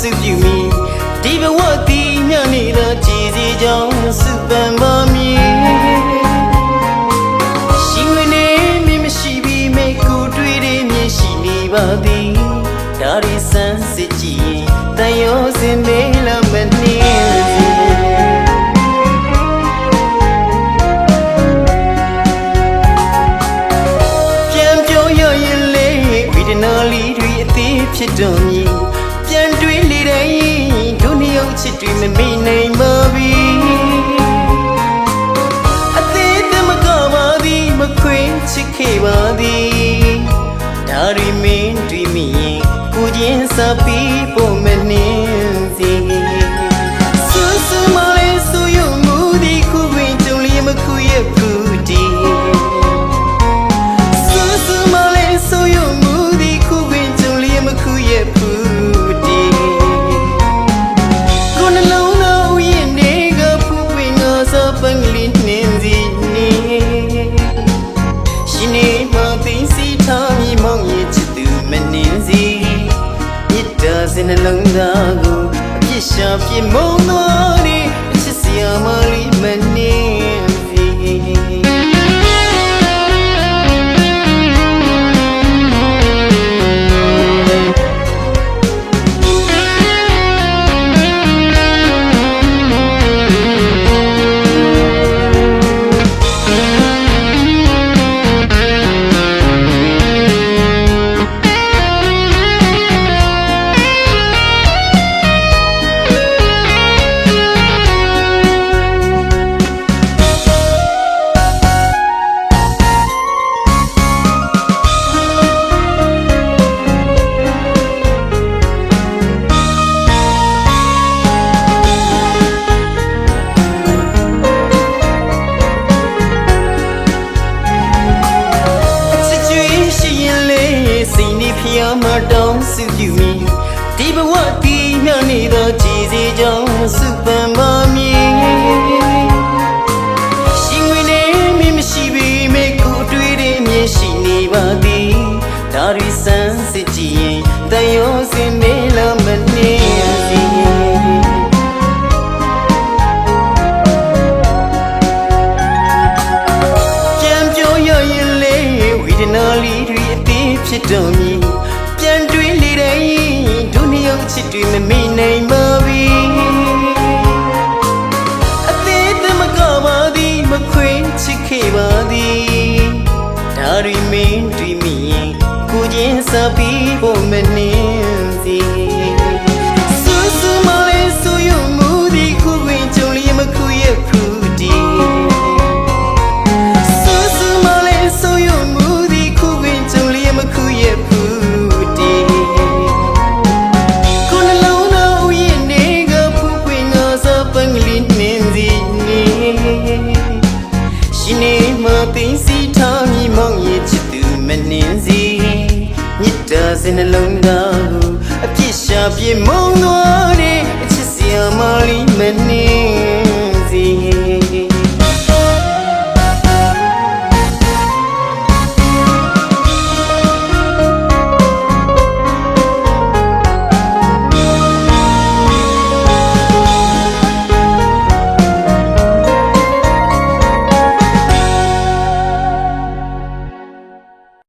စုပြုမိဒီဘဝတည်မြနေသောကြည်စီကြောင့်စုပန်ပါမည်ရှင်ဝင်နေမင်းမရှိပြီးမေကိုတွေ့တဲ့မြင်ရှိနေပါသည်ဒါရီဆန်းစစ်ကြည့်ရင်တန်ရောစင်မေးလာမနှင်းစီပြန်ပြောရရင်လေဝိဒနာလေးတွေအသေးဖြစ်တော် တွေမမေ့နိုင်ပါဘူးအသေးသမကပါသည်မခွင်ချစ်ခဲ့ပါသည်ဒါရီမင်းတွေ့မိရင်ကိုချင်းစားပြီး စ်တာစင်နှလုံးသားကိုအပြစ်ရှာပြစ်မုံသွားတဲ့အချစ်စရာမလေးမနှ စုပြုမိဒီဘဝတည်မြနေသောကြည်စီကြောင့်စုပန်ပါမည်ရှင်ဝင်နေမင်းမရှိပေမဲ့ကိုယ်တွေ့တဲ့မြင်ရှိနေပါသည်ဒါရီဆန်းစစ်ကြည့်ရင်တန်ရောစင်မေးလာမနေစီကြံပြောရရင်လေဝိဒနာလေးတွေအသေးဖြစ်တော်မူပြ ချစ်တွေမမေ့နိုင်ပါဘူးအသေးသမကပါသည်မခွင်ချစ်ခဲ့ပါသည်ဒါရီမင်းတွေ့မိရင်ကိုချင်းစားပြီးဖို့မနှ သိစီထားမိမောင်ရဲ့ချစ်သူမနှင်းစီမြစ်တာစင်နှလုံးသားကိုအပြစ်ရှာပြေမုံသွားတဲ့အချစ်စရာမလေးမနှင်း